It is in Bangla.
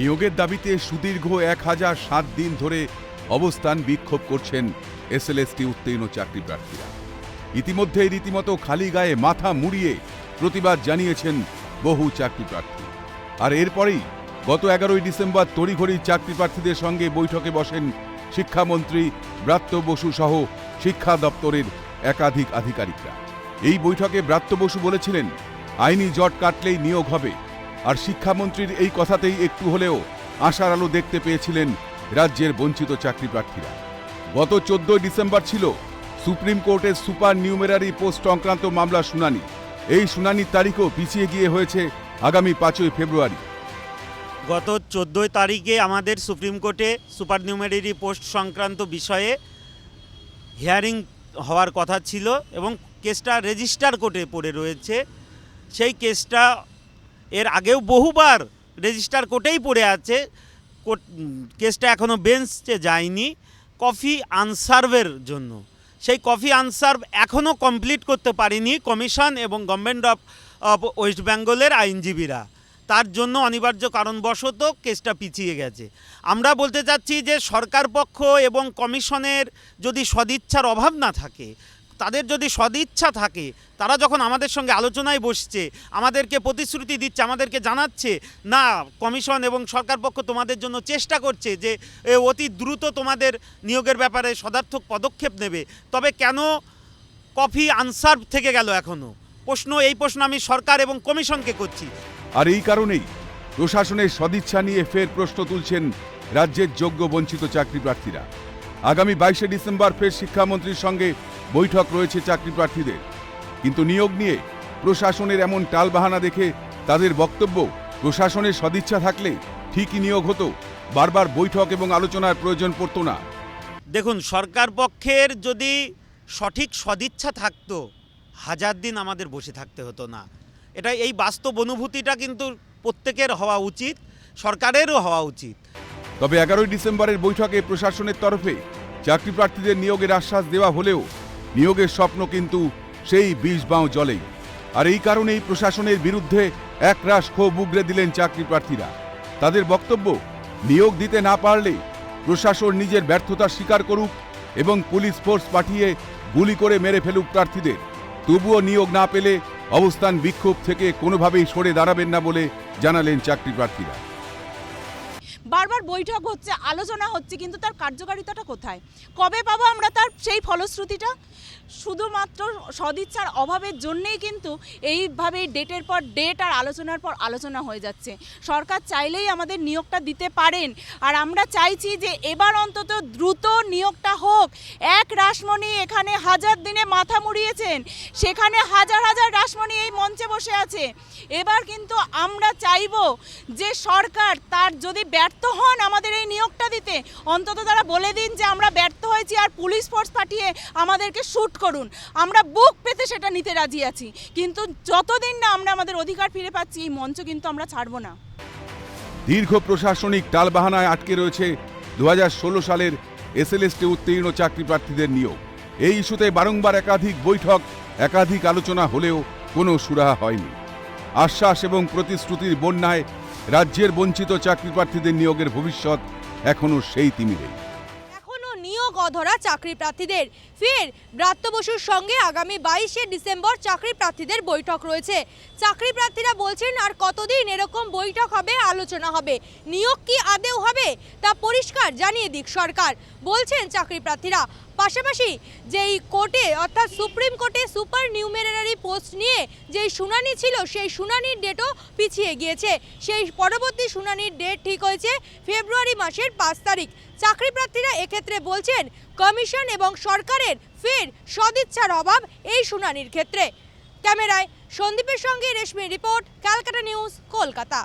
নিয়োগের দাবিতে সুদীর্ঘ এক হাজার সাত দিন ধরে অবস্থান বিক্ষোভ করছেন এসএলএসটি উত্তীর্ণ চাকরি প্রার্থীরা। ইতিমধ্যেই রীতিমতো খালি গায়ে মাথা মুড়িয়ে প্রতিবাদ জানিয়েছেন বহু চাকরি প্রার্থী। আর এরপরেই গত এগারোই ডিসেম্বর তড়িঘড়ি চাকরি প্রার্থীদের সঙ্গে বৈঠকে বসেন শিক্ষামন্ত্রী ব্রাত্য বসু সহ শিক্ষা দপ্তরের একাধিক আধিকারিকরা। এই বৈঠকে ব্রাত্য বসু বলেছিলেন, আইনি জট কাটলেই নিয়োগ হবে। আর শিক্ষামন্ত্রীর এই কথাতেই একটু হলেও আশার আলো দেখতে পেয়েছিলেন রাজ্যের বঞ্চিত চাকরি প্রার্থীরা গত চোদ্দই ডিসেম্বর ছিল সুপ্রিম কোর্টের সুপার নিউমেরারি পোস্ট সংক্রান্ত মামলা শুনানি। এই শুনানির তারিখও পিছিয়ে গিয়ে হয়েছে আগামী পাঁচই ফেব্রুয়ারি। গত চোদ্দোই তারিখে আমাদের সুপ্রিম কোর্টে সুপার নিউমেরারি পোস্ট সংক্রান্ত বিষয়ে হিয়ারিং হওয়ার কথা ছিল এবং কেসটা রেজিস্টার কোর্টে পড়ে রয়েছে। সেই কেসটা এর আগেও বহুবার রেজিস্টার কোর্টেই পড়ে আছে। কোর্ট কেসটা এখনও বেঞ্চে যায়নি। কফি আনসার্ভের জন্য। সেই কফি আনসার্ভ এখনও কমপ্লিট করতে পারেনি কমিশন এবং গভর্নমেন্ট অফ ওয়েস্ট বেঙ্গলের আইনজীবীরা। তার জন্য অনিবার্য কারণবশত কেসটা পিছিয়ে গেছে। আমরা বলতে চাচ্ছি যে সরকার পক্ষ এবং কমিশনের যদি সদিচ্ছার অভাব না থাকে তাদের যদি সদিচ্ছা থাকে, তারা যখন আমাদের সঙ্গে আলোচনায় বসছে, আমাদেরকে প্রতিশ্রুতি দিচ্ছে, আমাদেরকে জানাচ্ছে, না, কমিশন এবং সরকার পক্ষ তোমাদের জন্য চেষ্টা করছে যে অতি দ্রুত তোমাদের নিয়োগের ব্যাপারে সদার্থক পদক্ষেপ নেবে। তবে কেন কফি আনসার্ভ থেকে গেল এখনও প্রশ্ন, এই প্রশ্ন আমি সরকার এবং কমিশনকে করছি। আর এই কারণেই প্রশাসনের সদিচ্ছা নিয়ে ফের প্রশ্ন তুলছেন রাজ্যের যোগ্য বঞ্চিত চাকরি প্রার্থীরা আগামী বাইশে ডিসেম্বর ফের শিক্ষামন্ত্রীর সঙ্গে বৈঠক রয়েছে চাকরি প্রার্থীদের। কিন্তু নিয়োগ নিয়ে প্রশাসনের এমন টালবাহানা দেখে তাদের বক্তব্য, প্রশাসনের সদিচ্ছা থাকলে ঠিকই নিয়োগ হতো, বারবার বৈঠক এবং আলোচনার প্রয়োজন পড়তো না। দেখুন, সরকার পক্ষের যদি সঠিক সদিচ্ছা থাকতো, হাজার দিন আমাদের বসে থাকতে হতো না। এটা এই বাস্তব অনুভূতিটা কিন্তু প্রত্যেকের হওয়া উচিত, সরকারেরও হওয়া উচিত। তবে এগারোই ডিসেম্বরের বৈঠকে প্রশাসনের তরফে চাকরি প্রার্থীদের নিয়োগের আশ্বাস দেওয়া হলেও নিয়োগের স্বপ্ন কিন্তু সেই বিষ বাঁও জলেই। আর এই কারণেই প্রশাসনের বিরুদ্ধে একরাশ ক্ষোভ উগরে দিলেন চাকরি প্রার্থীরা। তাদের বক্তব্য, নিয়োগ দিতে না পারলে প্রশাসন নিজের ব্যর্থতা স্বীকার করুক এবং পুলিশ ফোর্স পাঠিয়ে গুলি করে মেরে ফেলুক প্রার্থীদের। তবুও নিয়োগ না পেলে অবস্থান বিক্ষোভ থেকে কোনোভাবেই সরে দাঁড়াবেন না বলে জানালেন চাকরি প্রার্থীরা। বারবার বৈঠক হচ্ছে, আলোচনা হচ্ছে, কিন্তু তার কার্যকারিতাটা কোথায়? কবে পাবো আমরা তার সেই ফলশ্রুতিটা? শুধুমাত্র সদিচ্ছার অভাবের জন্যেই কিন্তু এইভাবেই ডেটের পর ডেট আর আলোচনার পর আলোচনা হয়ে যাচ্ছে। সরকার চাইলেই আমাদের নিয়োগটা দিতে পারেন। আর আমরা চাইছি যে এবার অন্তত দ্রুত নিয়োগটা হোক। এক রাসমণি এখানে হাজার দিনে মাথা মুড়িয়েছেন। সেখানে হাজার হাজার রাসমণি এই মঞ্চে বসে আছে। এবার কিন্তু আমরা চাইব যে সরকার তার যদি ব্যর্থ হন আমাদের এই নিয়োগটা দিতে। অন্তত তারা বলে দিন যে আমরা ব্যর্থ হয়েছি আর পুলিশ ফোর্স পাঠিয়ে আমাদেরকে শ্যুট করুন। আমরা বুক পেতে সেটা নিতে রাজি আছি। কিন্তু যতদিন না আমরা আমাদের অধিকার ফিরে পাচ্ছি, এই মঞ্চ কিন্তু আমরা ছাড়বো না। দীর্ঘ প্রশাসনিক টালবাহানায় আটকে রয়েছে দু হাজার ষোলো সালের এসএলএসটি উত্তীর্ণ চাকরি প্রার্থীদের নিয়োগ। এই ইস্যুতে বারংবার একাধিক বৈঠক, একাধিক আলোচনা হলেও কোনো সুরাহা হয়নি। আশ্বাস এবং প্রতিশ্রুতির বন্যায় রাজ্যের বঞ্চিত চাকরি প্রার্থীদের নিয়োগের ভবিষ্যৎ এখনও সেই তিমিরেই। এখনও নিয়োগ অধরা চাকরি প্রার্থীদের ফের ব্রাত্য বসুর সঙ্গে আগামী বাইশে ডিসেম্বর চাকরি প্রার্থীদের বৈঠক রয়েছে। চাকরি প্রার্থীরা বলছেন, আর কতদিন এরকম বৈঠক হবে, আলোচনা হবে? নিয়োগ কি আদেও হবে? তা পরিষ্কার জানিয়ে দিক সরকার। বলছেন চাকরি প্রার্থীরা পাশাপাশি যেই কোর্টে, অর্থাৎ সুপ্রিম কোর্টে সুপার নিউমেরারি পোস্ট নিয়ে যেই শুনানি ছিল, সেই শুনানির ডেটও পিছিয়ে গিয়েছে। সেই পরবর্তী শুনানির ডেট ঠিক হয়েছে ফেব্রুয়ারি মাসের পাঁচ তারিখ। চাকরি প্রার্থীরা এক্ষেত্রে বলছেন, কমিশন এবং সরকারের ফের সদিচ্ছার অভাব এই শুনানির ক্ষেত্রে। ক্যামেরায় সন্দীপের সঙ্গে Reshmi report, Calcutta news, Kolkata.